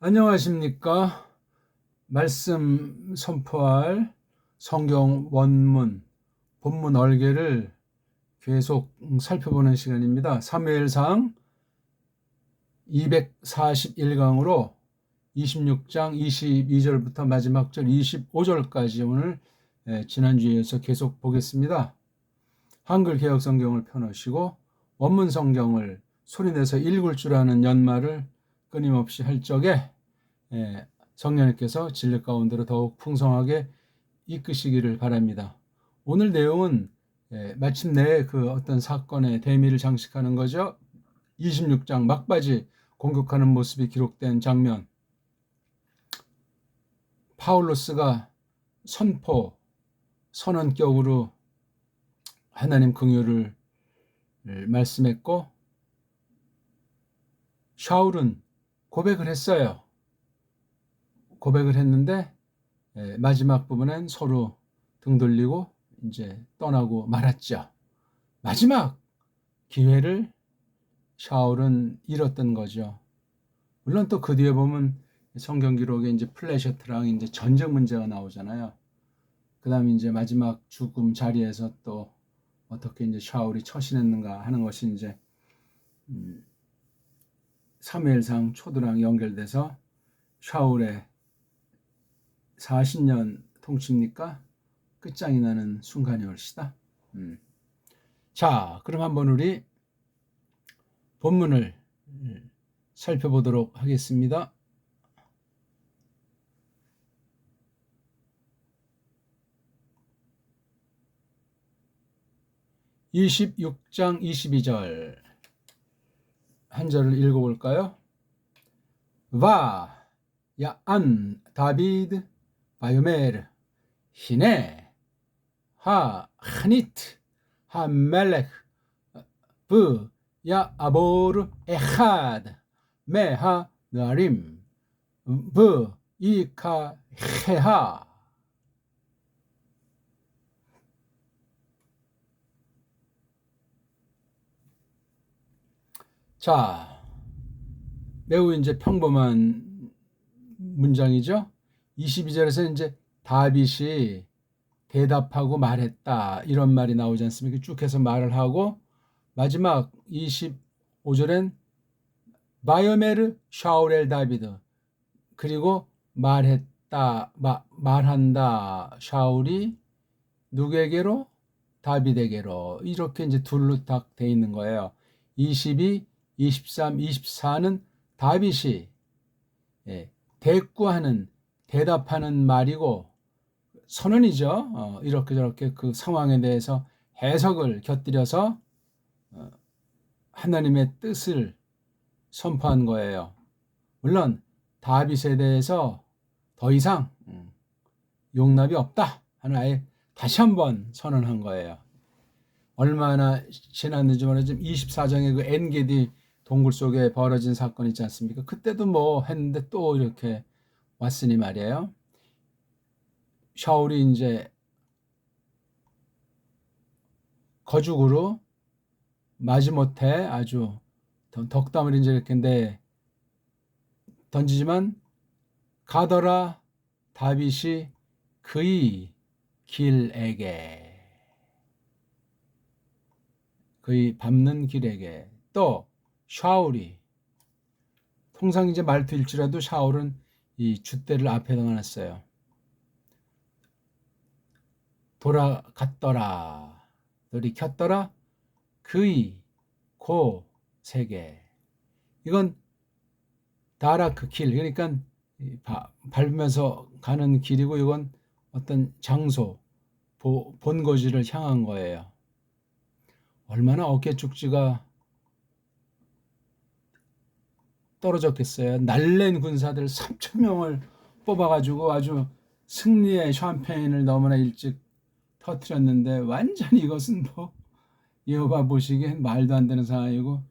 안녕하십니까? 말씀 선포할 성경 원문, 본문 얼개를 계속 살펴보는 시간입니다. 3회일상 241강으로 26장 22절부터 마지막 절 25절까지 오늘 예, 지난주에 이어서 계속 보겠습니다. 한글 개혁 성경을 펴놓으시고 원문 성경을 소리내서 읽을 줄 아는 연말을 끊임없이 할 적에 예, 성령님께서 진리 가운데로 더욱 풍성하게 이끄시기를 바랍니다. 오늘 내용은 예, 마침내 그 어떤 사건의 대미를 장식하는 거죠. 26장 막바지 공격하는 모습이 기록된 장면. 파울로스가 선포, 선언격으로 하나님 긍휼을 말씀했고 샤울은 고백을 했어요. 고백을 했는데 예, 마지막 부분엔 서로 등 돌리고 이제 떠나고 말았죠. 마지막 기회를 샤울은 잃었던 거죠. 물론 또 그 뒤에 보면 성경 기록에 이제 플래셔트랑 이제 전쟁 문제가 나오잖아요. 그다음에 이제 마지막 죽음 자리에서 또 어떻게 이제 샤울이 처신했는가 하는 것이 이제 음, 사무엘상 초도랑 연결돼서 샤울의 40년 통치입니까? 끝장이 나는 순간이 올시다. 음. 자, 그럼 한번 우리 본문을 살펴보도록 하겠습니다. (26장 22절) 한 절을 읽어볼까요? 와, 야, 안, 다비드, 바요메르, 히네, 하, 하니트, 하, 멜렉, 브, 야, 아보르, 에하드, 메하, 나림, 브, 이카, 헤하. 자, 매우 이제 평범한 문장이죠. 22절에서 이제 다윗이 대답하고 말했다 이런 말이 나오지 않습니까? 쭉 해서 말을 하고 마지막 25절엔 바이오메르 샤울엘 다비드 그리고 말했다 마, 말한다 샤울이 누구에게로 다비에게로 이렇게 이제 둘로 딱 돼 있는 거예요. 22 23, 24는 다윗이 예, 대꾸하는 대답하는 말이고 선언이죠. 어, 이렇게 저렇게 그 상황에 대해서 해석을 곁들여서 어, 하나님의 뜻을 선포한 거예요. 물론 다윗에 대해서 더 이상 음, 용납이 없다 하는 아예 다시 한번 선언한 거예요. 얼마나 지났는지 모르지만 24장의 그 엔게디 동굴 속에 벌어진 사건 있지 않습니까? 그때도 뭐 했는데 또 이렇게 왔으니 말이에요. 샤울이 이제 거죽으로 마지못해 아주 덕담을 이제 이렇게 던지지만 가더라 다윗이 그의 길에게 그의 밟는 길에게 또 샤울이 통상 이제 말투일지라도 샤울은 이 줏대를 앞에 넣어놨어요. 돌아갔더라. 돌이켰더라. 그의 고 세계. 이건 다라 그 길. 그러니까 밟으면서 가는 길이고 이건 어떤 장소, 본거지를 향한 거예요. 얼마나 어깨 축지가 떨어졌겠어요. 날랜 군사들 3천 명을 뽑아가지고 아주 승리의 샴페인을 너무나 일찍 터트렸는데 완전히 이것은 뭐 여호와 보시기엔 말도 안 되는 상황이고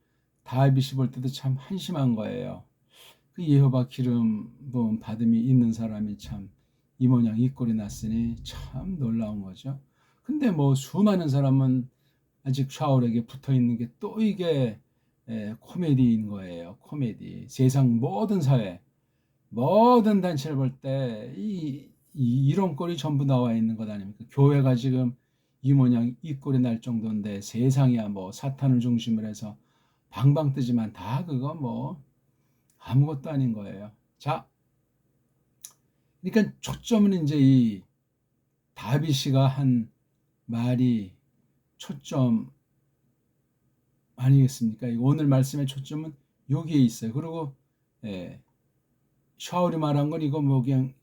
다윗이 볼 때도 참 한심한 거예요. 그 예호바 기름 부음 받음이 있는 사람이 참 이 모양 이 꼴이 났으니 참 놀라운 거죠. 근데 뭐 수많은 사람은 아직 샤울에게 붙어 있는 게 또 이게 예, 코미디인 거예요. 코미디. 세상 모든 사회 모든 단체를 볼 때 이 이런 꼴이 전부 나와 있는 것 아닙니까? 교회가 지금 이 모양 이 꼴이 날 정도인데 세상이야 뭐 사탄을 중심으로 해서 방방 뜨지만 다 그거 뭐 아무것도 아닌 거예요. 자, 그러니까 초점은 이제 이 다비 씨가 한 말이 초점 아니겠습니까? 오늘 말씀의 초점은 여기에 있어요. 그리고 예, 샤울이 말한 건 이거 뭐 그냥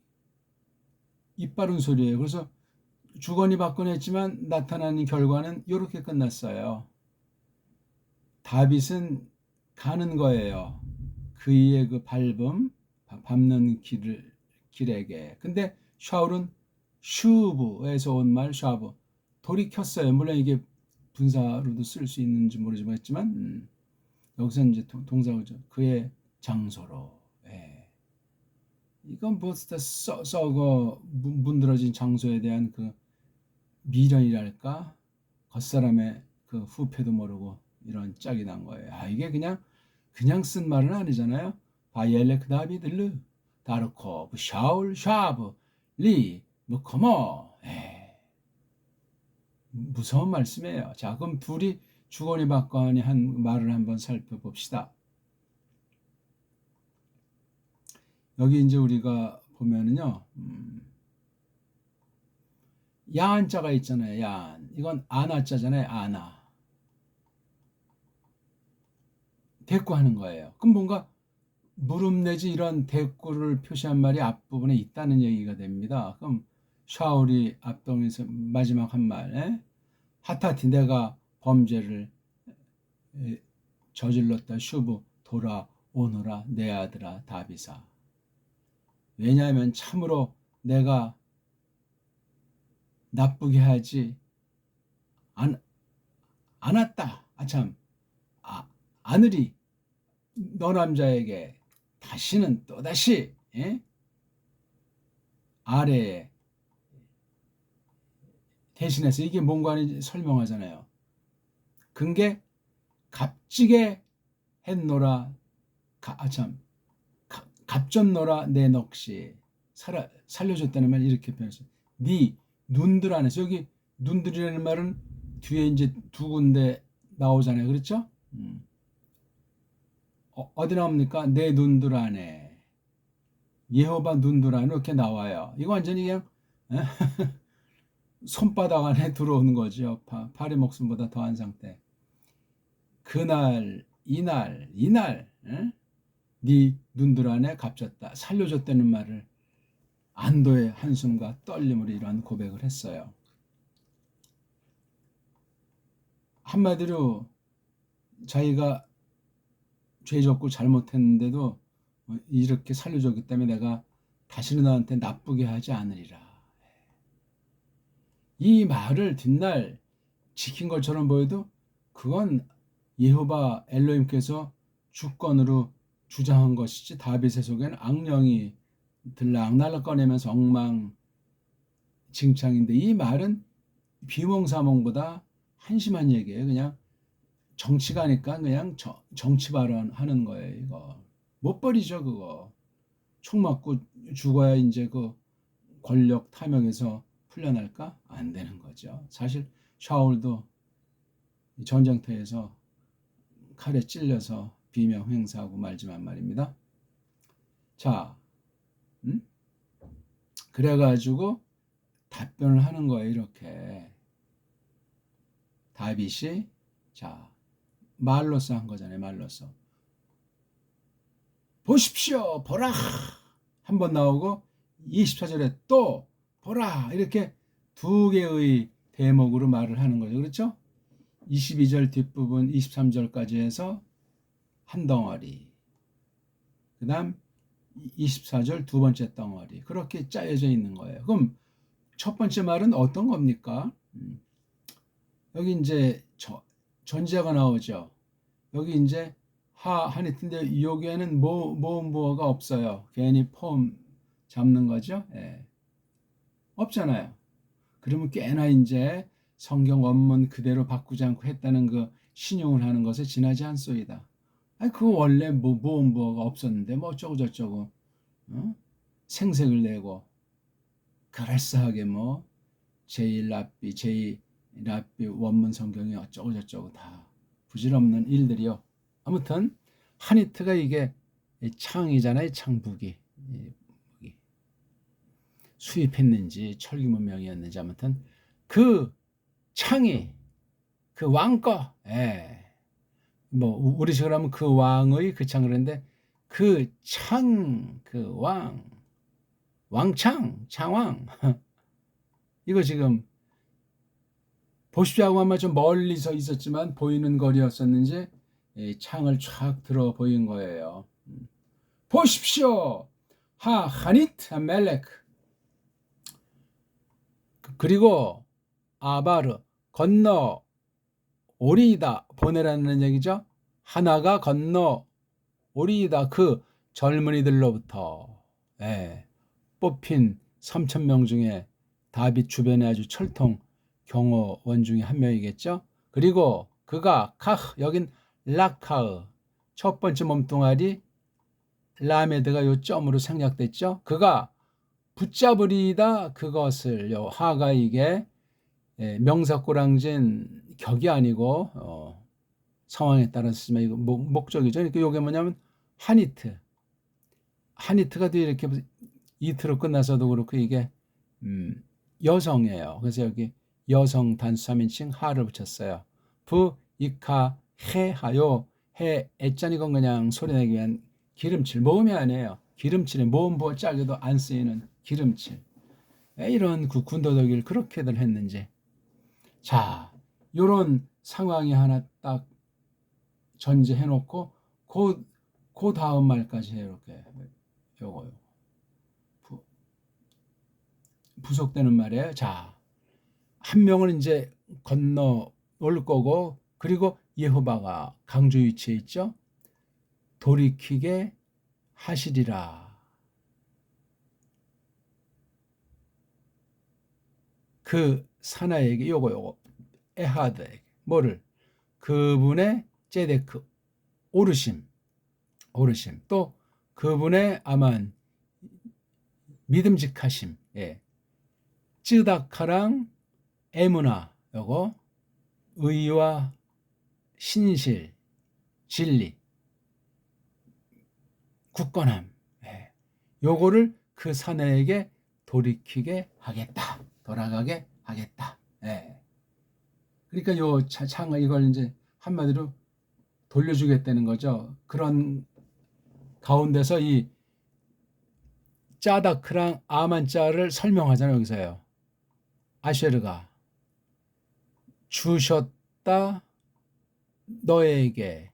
입 바른 소리예요. 그래서 주거니 받거니 했지만 나타나는 결과는 이렇게 끝났어요. 다빗은 가는 거예요. 그의 그 밟음, 밟는 길을 길에게. 근데 샤울은 슈브에서 온 말 샤브 돌이켰어요. 물론 이게 분사로도 쓸 수 있는지 모르지만 음, 여기서 이제 동사죠. 그의 장소로. 예. 이건 뭐 써, 썩어 문드러진 장소에 대한 그 미련이랄까 겉사람의 그 후패도 모르고 이런 짝이 난 거예요. 아 이게 그냥 그냥 쓴 말은 아니잖아요. 바이엘레크 다비들르 다르코브 샤울 샤브 리 무커머 에 무서운 말씀이에요. 자 그럼 둘이 주거니 받거니 한 말을 한번 살펴봅시다. 여기 이제 우리가 보면은요, 음, 야한 자가 있잖아요. 야한. 이건 아나 자잖아요. 아나. 대꾸하는 거예요. 그럼 뭔가 무릎 내지 이런 대꾸를 표시한 말이 앞부분에 있다는 얘기가 됩니다. 그럼 샤울이 앞동에서 마지막 한 말, 에? 하타티 내가 범죄를 저질렀다 슈브 돌아오너라 내 아들아 다비사. 왜냐하면 참으로 내가 나쁘게 하지 않, 않았다. 아참 아, 아늘이 너 남자에게 다시는 또다시 예? 아래에 대신해서 이게 뭔가 하는지 설명하잖아요. 근게 값지게 했노라 아참 갑졌노라 내 넋이 살아, 살려줬다는 말 이렇게 표현했어요. 네 눈들 안에서 여기 눈들이라는 말은 뒤에 이제 두 군데 나오잖아요. 그렇죠? 음. 어, 디 나옵니까? 내 눈들 안에 예호바 눈들 안에 이렇게 나와요. 이거 완전히 그냥 손바닥 안에 들어오는 거죠. 파리 목숨보다 더한 상태. 그날, 이날, 이날, 에? 네 눈들 안에 값졌다. 살려줬다는 말을 안도의 한숨과 떨림으로 이러한 고백을 했어요. 한마디로 자기가 죄 졌고 잘못했는데도 이렇게 살려줬기 때문에 내가 다시는 너한테 나쁘게 하지 않으리라. 이 말을 뒷날 지킨 것처럼 보여도 그건 예호바 엘로임께서 주권으로 주장한 것이지 다윗의 속에는 악령이 들락날락 꺼내면서 엉망 칭찬인데 이 말은 비몽사몽보다 한심한 얘기예요. 그냥 정치가니까 그냥 저, 정치 발언하는 거예요. 이거 못 버리죠 그거. 총 맞고 죽어야 이제 그 권력 탐욕에서 풀려날까? 안 되는 거죠. 사실 샤울도 전쟁터에서 칼에 찔려서 비명 행사하고 말지만 말입니다. 자, 음? 그래가지고 답변을 하는 거예요. 이렇게 다윗이 자 말로써 한 거잖아요. 말로써 보십시오, 보라 한 번 나오고 24절에 또 보라 이렇게 두 개의 대목으로 말을 하는 거죠. 그렇죠? 22절 뒷부분 23절까지 해서 한 덩어리. 그 다음 24절 두 번째 덩어리. 그렇게 짜여져 있는 거예요. 그럼 첫 번째 말은 어떤 겁니까? 음. 여기 이제 저, 전제가 나오죠. 여기 이제 하, 하니튼데 여기에는 모, 모음부어가 없어요. 괜히 폼 잡는 거죠. 예. 없잖아요. 그러면 꽤나 이제 성경 원문 그대로 바꾸지 않고 했다는 그 신용을 하는 것에 지나지 않소이다. 아니 그 원래 뭐 모음부어가 없었는데 뭐 어쩌고 저쩌고 어? 생색을 내고 그럴싸하게 뭐 제일 랍비 제일 랍비 원문 성경이 어쩌고 저쩌고 다 부질없는 일들이요. 아무튼 하니트가 이게 창이잖아요. 창북이 수입했는지 철기 문명이었는지 아무튼 그 창이 그 왕거 예. 뭐 우리식으로 하면 그 왕의 그 창 그런데 그 창 그 왕 왕창 창왕 이거 지금 보십시오 아마 좀 멀리서 있었지만 보이는 거리였었는지 창을 쫙 들어 보인 거예요. 음. 보십시오. 하 하니트 멜렉 그리고 아바르 건너 오리이다 보내라는 얘기죠. 하나가 건너 오리이다 그 젊은이들로부터 예, 뽑힌 3천 명 중에 다빗 주변에 아주 철통 경호원 중에 한 명이겠죠. 그리고 그가 카흐 여긴 라카흐 첫 번째 몸뚱아리 라메드가 요 점으로 생략됐죠. 그가 붙잡으리다 그것을 요 하가에게 예, 명사꾸랑진 격이 아니고 어, 상황에 따라서 쓰면 이거 목, 목적이죠. 그러니까 이게 뭐냐면 하니트 하니트가 또 이렇게 이트로 끝나서도 그렇고 이게 음, 여성이에요. 그래서 여기 여성 단수 3인칭 하를 붙였어요. 부, 이카, 해, 하요. 해, 애짠 이건 그냥 소리내기 위한 기름칠. 모음이 아니에요. 기름칠에 모음 부어 짜게도 안 쓰이는 기름칠. 왜 이런 그 군더더기를 그렇게들 했는지. 자, 요런 상황이 하나 딱 전제해 놓고 그, 그 다음 말까지 이렇게 요거 부, 부속되는 말이에요. 자, 한 명은 이제 건너 올 거고 그리고 예호바가 강조 위치에 있죠. 돌이키게 하시리라. 그 사나에게 요거 요거. 에하드에게 뭐를? 그분의 제데크 오르심. 오르심. 또 그분의 아만 믿음직하심. 예. 쯔다카랑 에무나 요거. 의와 신실 진리. 굳건함. 예. 요거를 그 사내에게 돌이키게 하겠다 돌아가게 하겠다. 예. 그러니까 요 창을 이걸 이제 한마디로 돌려주겠다는 거죠. 그런 가운데서 이 짜다크랑 아만짜를 설명하잖아요. 여기서요. 아쉐르가 주셨다 너에게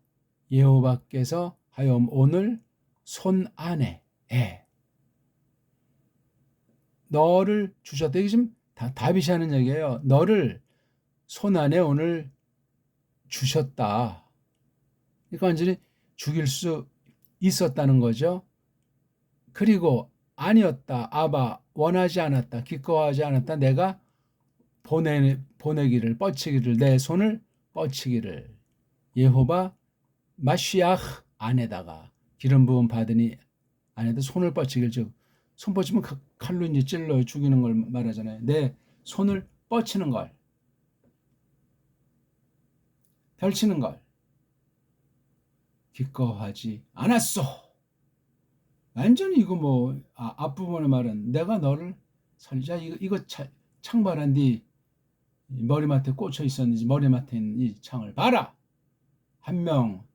예호바께서 하염 오늘 손 안에 예. 너를 주셨다. 이게 지금 다, 다윗이 하는 얘기예요. 너를 손 안에 오늘 주셨다. 그러니까 완전히 죽일 수 있었다는 거죠. 그리고 아니었다. 아바 원하지 않았다. 기꺼워하지 않았다. 내가 보내 보내기를 뻗치기를 내 손을 뻗치기를 예호바 마시아흐 안에다가 기름 부음 받으니 안에다 손을 뻗치기를 즉 손 뻗치면 칼로 이제 찔러 죽이는 걸 말하잖아요. 내 손을 뻗치는 걸. 펼치는 걸. 기꺼워하지 않았어. 완전히 이거 뭐 아, 앞부분의 말은 내가 너를 살자 이거 이거 차, 창발한 뒤 머리맡에 꽂혀 있었는지 머리맡에 있는 이 창을 봐라 한 명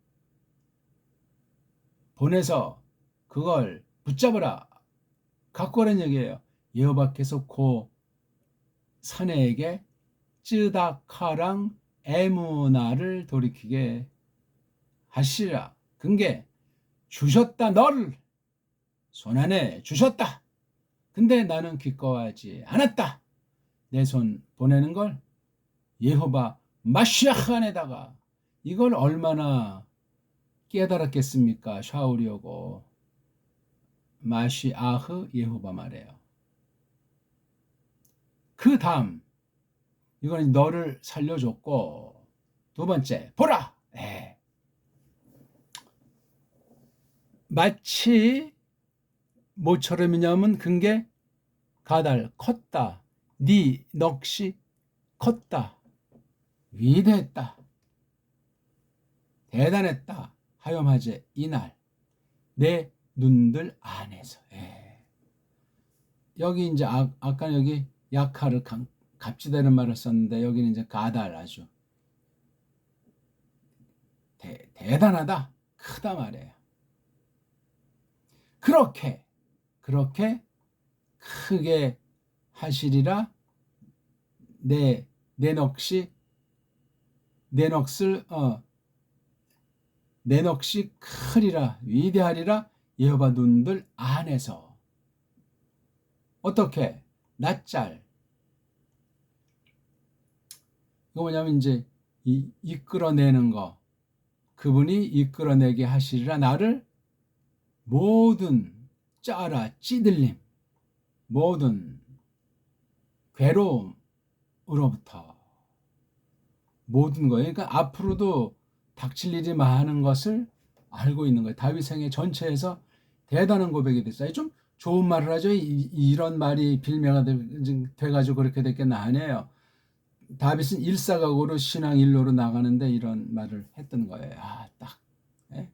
보내서 그걸 붙잡으라 갖고 가는 얘기예요. 여호와께서 고 사내에게 쯔다카랑 에무나를 돌이키게 하시라. 근게 주셨다 너를 손 안에 주셨다. 근데 나는 기꺼워하지 않았다. 내 손 보내는 걸 예호바 마시아흐 안에다가 이걸 얼마나 깨달았겠습니까? 샤울이오고 마시아흐 예호바 말이에요. 그 다음 이거는 너를 살려줬고 두 번째 보라. 에. 예. 마치 모처럼이냐면 근게 가달 컸다. 네 넋이 컸다. 위대했다. 대단했다. 하염하제 이날 내 눈들 안에서 예. 여기 이제 아, 아까 여기 약하를 강, 갑지다는 말을 썼는데 여기는 이제 가달 아주 대, 대단하다 크다 말이에요. 그렇게 그렇게 크게 하시리라 내 내 넋이 내 넋을 어, 내 넋이 크리라 위대하리라 여호와 눈들 안에서 어떻게 낯잘 이거 뭐냐면 이제 이, 이끌어내는 거 그분이 이끌어내게 하시리라 나를 모든 짜라 찌들림 모든 괴로움으로부터 모든 거예요. 그러니까 앞으로도 닥칠 일이 많은 것을 알고 있는 거예요. 다윗 생애 전체에서 대단한 고백이 됐어요. 좀 좋은 말을 하죠. 이, 런 말이 빌매가 돼, 가지고 그렇게 됐겠나 아니에요. 다윗은 일사각오로 신앙 일로로 나가는데 이런 말을 했던 거예요. 아, 딱. 예?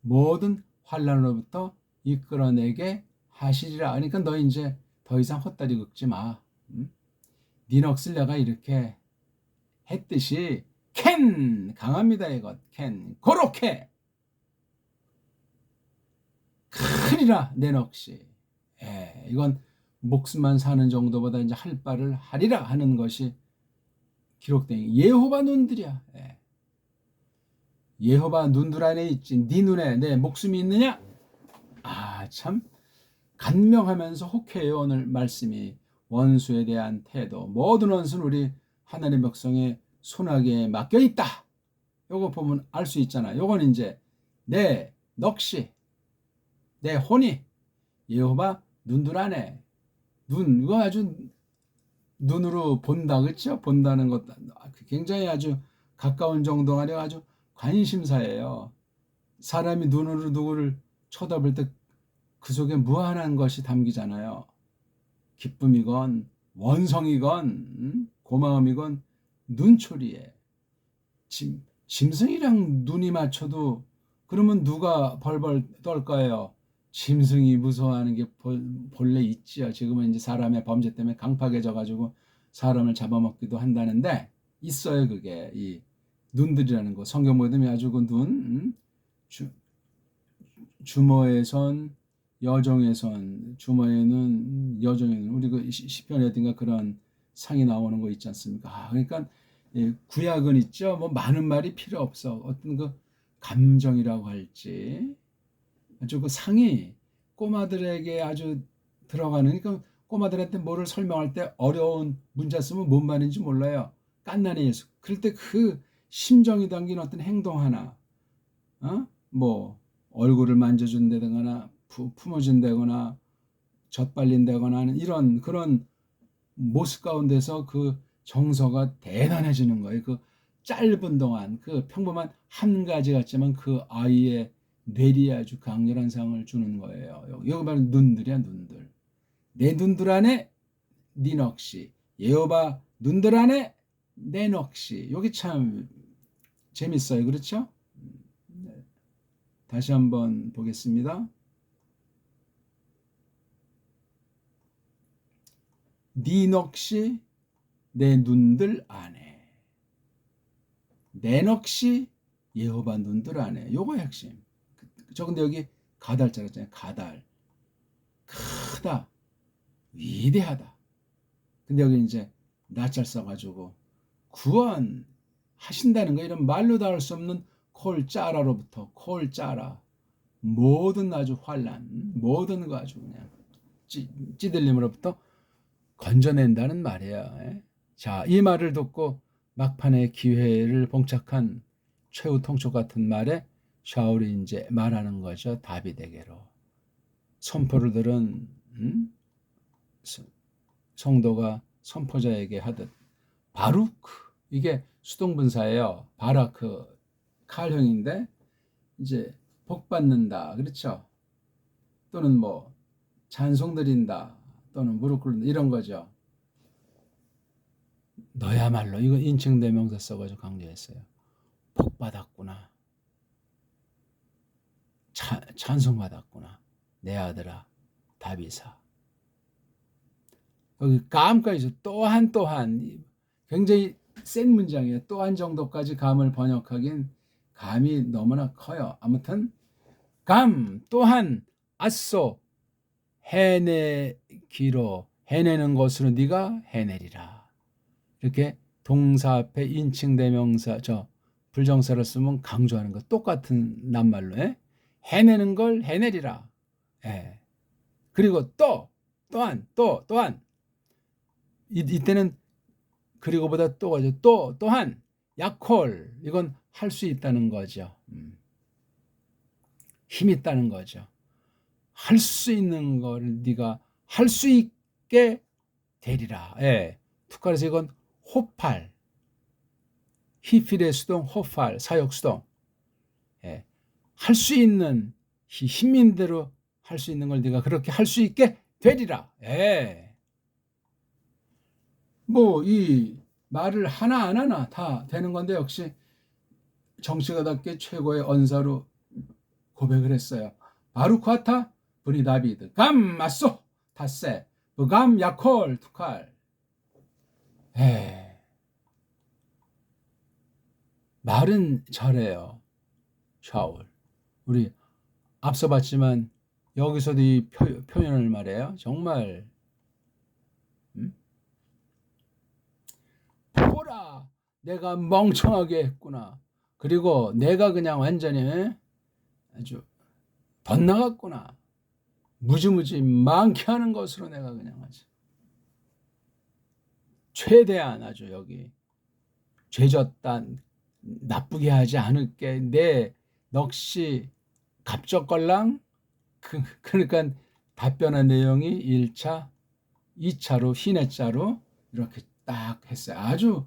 모든 환란으로부터 이끌어내게 하시리라. 그러니까 너 이제 더 이상 헛다리 긁지 마. 응? 네 넋을 내가 이렇게 했듯이 캔 강합니다 이것 캔 그렇게 크리라 내 넋이 예, 이건 목숨만 사는 정도보다 이제 할 바를 하리라 하는 것이 기록된 예호바 눈들이야. 예. 예호바 눈들 안에 있지. 네 눈에 내 목숨이 있느냐? 아, 참 간명하면서 혹해요. 오늘 말씀이 원수에 대한 태도. 모든 원수는 우리 하나님의 백성의 손아귀에 맡겨 있다. 요거 보면 알 수 있잖아. 요건 이제 내 넋이 내 혼이 예호바 눈들 안에 눈 이거 아주 눈으로 본다 그렇죠? 본다는 것 굉장히 아주 가까운 정도가 아니라 아주 관심사예요. 사람이 눈으로 누구를 쳐다볼 때 그 속에 무한한 것이 담기잖아요. 기쁨이건 원성이건 음? 고마움이건 눈초리에 짐, 짐승이랑 눈이 맞춰도 그러면 누가 벌벌 떨까요? 짐승이 무서워하는 게 본래 있지요. 지금은 이제 사람의 범죄 때문에 강팍해져 가지고 사람을 잡아먹기도 한다는데 있어요 그게 이 눈들이라는 거 성경 보면 아주 그 눈, 음? 주, 주모의 손, 여정의 손, 주모에는 여정에는 우리 그 시편에 어딘가 그런 상이 나오는 거 있지 않습니까? 아, 그러니까 예, 구약은 있죠. 뭐 많은 말이 필요 없어. 어떤 그 감정이라고 할지 아주 그 상이 꼬마들에게 아주 들어가는 그러니까 꼬마들한테 뭐를 설명할 때 어려운 문자 쓰면 뭔 말인지 몰라요. 깐난의 예수. 그럴 때 그 심정이 담긴 어떤 행동 하나, 어? 뭐 얼굴을 만져준다거나 품어준다거나 젖발린다거나 하는 이런 그런 모습 가운데서 그 정서가 대단해지는 거예요. 그 짧은 동안 그 평범한 한 가지 같지만 그 아이의 뇌리에 아주 강렬한 상을 주는 거예요. 여기 바로 눈들이야 눈들. 내 눈들 안에 네 넋이 예호바 눈들 안에 내 넋이 여기 참 재밌어요. 그렇죠? 네. 다시 한번 보겠습니다. 네 넋이 내 눈들 안에 내 넋이 예호바 눈들 안에 요거 핵심 저 근데 여기 가달자가 있잖아요. 가달. 크다. 위대하다. 근데 여기 이제 낯잘 써가지고 구원 하신다는 거 이런 말로 다 할 수 없는 콜 짜라로부터 콜 짜라. 모든 아주 환란 모든 거 아주 그냥 찌, 찌들림으로부터 건져낸다는 말이야. 예? 자, 이 말을 듣고 막판에 기회를 봉착한 최후 통촉 같은 말에 샤울이 이제 말하는 거죠. 다비에게로. 선포를 들은 음? 성도가 선포자에게 하듯 바루크 이게 수동분사예요. 바라크 칼형인데 이제 복 받는다. 그렇죠? 또는 뭐 찬송 드린다 또는 무릎 꿇는다 이런 거죠. 너야말로 이거 인칭 대명사 써가지고 강조했어요. 복 받았구나. 차, 찬송 받았구나. 내 아들아 다비사. 여기 감까지 또한 또한 굉장히 센 문장이에요. 또한 정도까지 감을 번역하긴 감이 너무나 커요. 아무튼 감 또한 아쏘 해내기로 해내는 것으로 네가 해내리라. 이렇게 동사 앞에 인칭 대명사 저 불정사를 쓰면 강조하는 거 똑같은 낱말로 예? 해내는 걸 해내리라. 예. 그리고 또 또한 또 또한 이, 이때는 그리고보다 또 가죠. 또 또한 약홀 이건 할 수 있다는 거죠. 음. 힘 있다는 거죠. 할 수 있는 걸 네가 할 수 있게 되리라. 예. 투칼에서 이건 호팔 히필의 수동 호팔 사역 수동 예. 할 수 있는 힘인 대로 할 수 있는 걸 네가 그렇게 할 수 있게 되리라. 예. 뭐 이 말을 하나 안 하나 다 되는 건데 역시 정치가답게 최고의 언사로 고백을 했어요. 바루크아타 브니 다비드 감 마소 다세 부감 야콜 투칼 에 말은 잘해요. 샤울 우리 앞서 봤지만 여기서도 이 표, 현을 말해요. 정말 음? 보라 내가 멍청하게 했구나. 그리고 내가 그냥 완전히 아주 덧나갔구나. 무지무지 많게 하는 것으로 내가 그냥 하지. 최대한 아주 여기 죄졌다 나쁘게 하지 않을게 내 넋이 갑적걸랑 그, 그러니까 답변한 내용이 1차, 2차로 흰해자로 이렇게 딱 했어요. 아주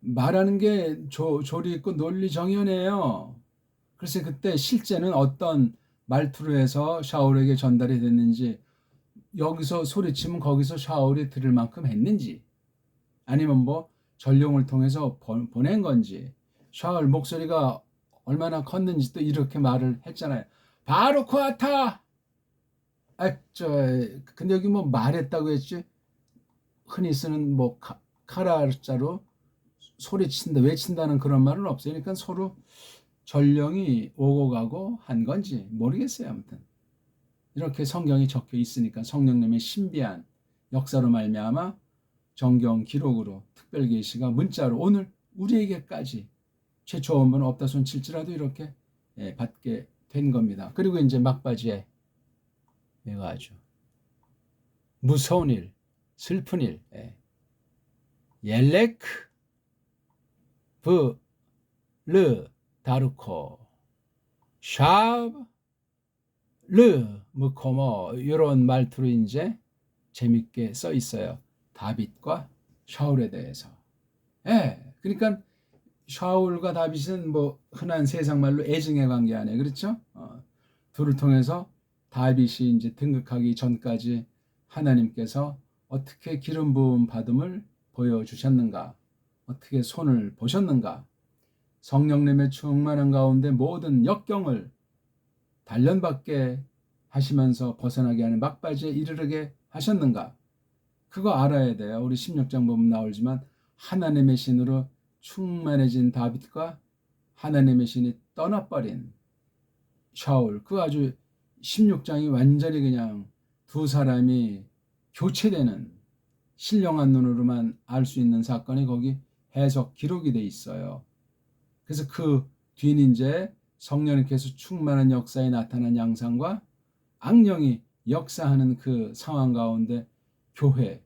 말하는 게 조, 조리 있고 논리 정연해요. 그래서 그때 실제는 어떤 말투로 해서 샤울에게 전달이 됐는지 여기서 소리치면 거기서 샤울이 들을 만큼 했는지 아니면 뭐 전룡을 통해서 보낸 건지 샤울 목소리가 얼마나 컸는지 또 이렇게 말을 했잖아요. 바로 코아타. 아, 저 근데 여기 뭐 말했다고 했지. 흔히 쓰는 뭐 카라자로 소리친다, 외친다는 그런 말은 없어요. 그러니까 서로 전령이 오고 가고 한 건지 모르겠어요. 아무튼 이렇게 성경이 적혀 있으니까 성령님의 신비한 역사로 말미암아 정경 기록으로 특별 계시가 문자로 오늘 우리에게까지 최초 원본은 없다 손 칠지라도 이렇게 예, 받게 된 겁니다. 그리고 이제 막바지에 내가 아주 무서운 일, 슬픈 일, 예. 옐레크 브, 르, 다르코, 샵, 르, 무코모 이런 말투로 이제 재밌게 써 있어요. 다빗과 샤울에 대해서. 예, 그러니까 샤울과 다빗은 뭐 흔한 세상 말로 애증의 관계 안에 그렇죠? 어, 둘을 통해서 다빗이 이제 등극하기 전까지 하나님께서 어떻게 기름 부음 받음을 보여 주셨는가? 어떻게 손을 보셨는가? 성령님의 충만한 가운데 모든 역경을 단련받게 하시면서 벗어나게 하는 막바지에 이르르게 하셨는가? 그거 알아야 돼요. 우리 16장 보면 나오지만 하나님의 신으로 충만해진 다윗과 하나님의 신이 떠나버린 샤울 그 아주 16장이 완전히 그냥 두 사람이 교체되는 신령한 눈으로만 알 수 있는 사건이 거기 해석 기록이 돼 있어요. 그래서 그 뒤는 이제 성령님께서 충만한 역사에 나타난 양상과 악령이 역사하는 그 상황 가운데 교회,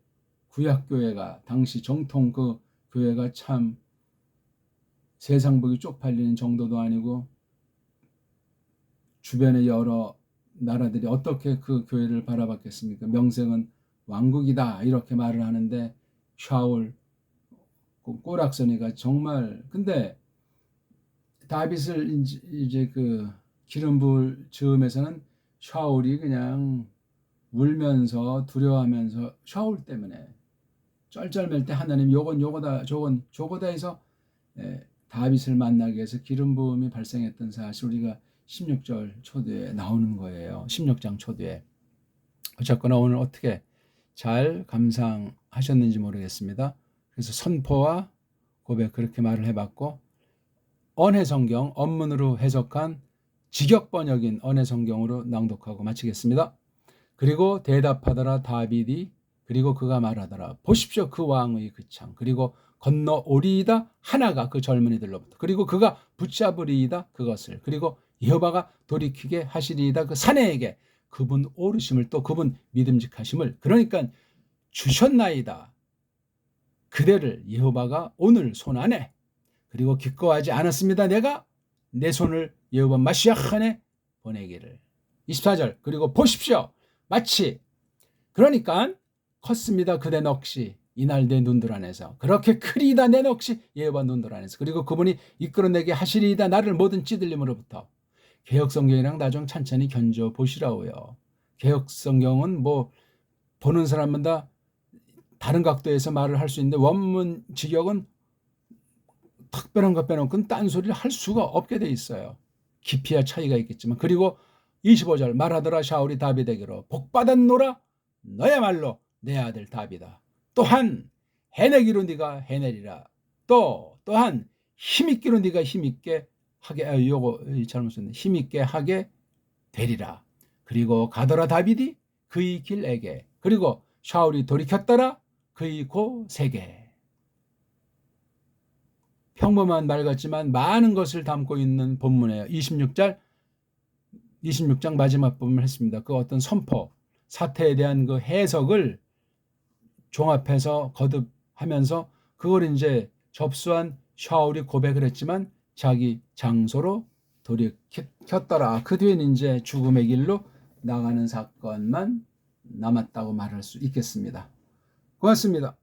구약 교회가 당시 정통 그 교회가 참 세상 보기 쪽팔리는 정도도 아니고 주변의 여러 나라들이 어떻게 그 교회를 바라봤겠습니까? 명색은 왕국이다 이렇게 말을 하는데 샤울 그 꼬락서니가 정말 근데 다윗을 이제 그 기름 부을 즈음에서는 샤울이 그냥 울면서 두려워하면서 샤울 때문에 쩔쩔맬 때 하나님 요건 요거다 저건 저거다 해서 예, 다윗을 만나기 위해서 기름 부음이 발생했던 사실 우리가 16절 초대에 나오는 거예요. 16장 초대에. 어쨌거나 오늘 어떻게 잘 감상하셨는지 모르겠습니다. 그래서 선포와 고백 그렇게 말을 해봤고 언해 성경 언문으로 해석한 직역 번역인 언해 성경으로 낭독하고 마치겠습니다. 그리고 대답하더라 다윗이 그리고 그가 말하더라 보십시오 그 왕의 그 창 그리고 건너오리이다 하나가 그 젊은이들로부터. 그리고 그가 붙잡으리이다 그것을. 그리고 여호와가 돌이키게 하시리이다 그 사내에게 그분 오르심을 또 그분 믿음직하심을. 그러니까 주셨나이다. 그대를 여호와가 오늘 손 안에. 그리고 기꺼워하지 않았습니다. 내가 내 손을 여호와 마시아х 안에 보내기를. 24절. 그리고 보십시오. 마치 그러니까 컸습니다. 그대 넋이 이날 내 눈들 안에서. 그렇게 크리이다 내 넋이 예와 눈들 안에서. 그리고 그분이 이끌어내게 하시리이다 나를 모든 찌들림으로부터. 개혁성경이랑 나중 찬찬히 견져 보시라고요. 개혁성경은 뭐 보는 사람마다 다른 각도에서 말을 할 수 있는데 원문 직역은 특별한 것 빼놓고는 딴소리를 할 수가 없게 돼 있어요. 깊이야 차이가 있겠지만. 그리고 25절 말하더라 샤울이 다윗에게로. 복받았노라? 너야말로 내 아들 다윗아 또한 해내기로 네가 해내리라. 또 또한 힘있기로 네가 힘있게 하게 아 요거 잘못 썼네. 힘있게 하게 되리라. 그리고 가더라 다윗이 그의 길에게. 그리고 샤울이 돌이켰더라 그의 고세계 평범한 말 같지만 많은 것을 담고 있는 본문이에요. 26절 26장 마지막 부분을 했습니다. 그 어떤 선포, 사태에 대한 그 해석을 종합해서 거듭하면서 그걸 이제 접수한 샤울이 고백을 했지만 자기 장소로 돌이켰더라. 그 뒤에는 이제 죽음의 길로 나가는 사건만 남았다고 말할 수 있겠습니다. 고맙습니다.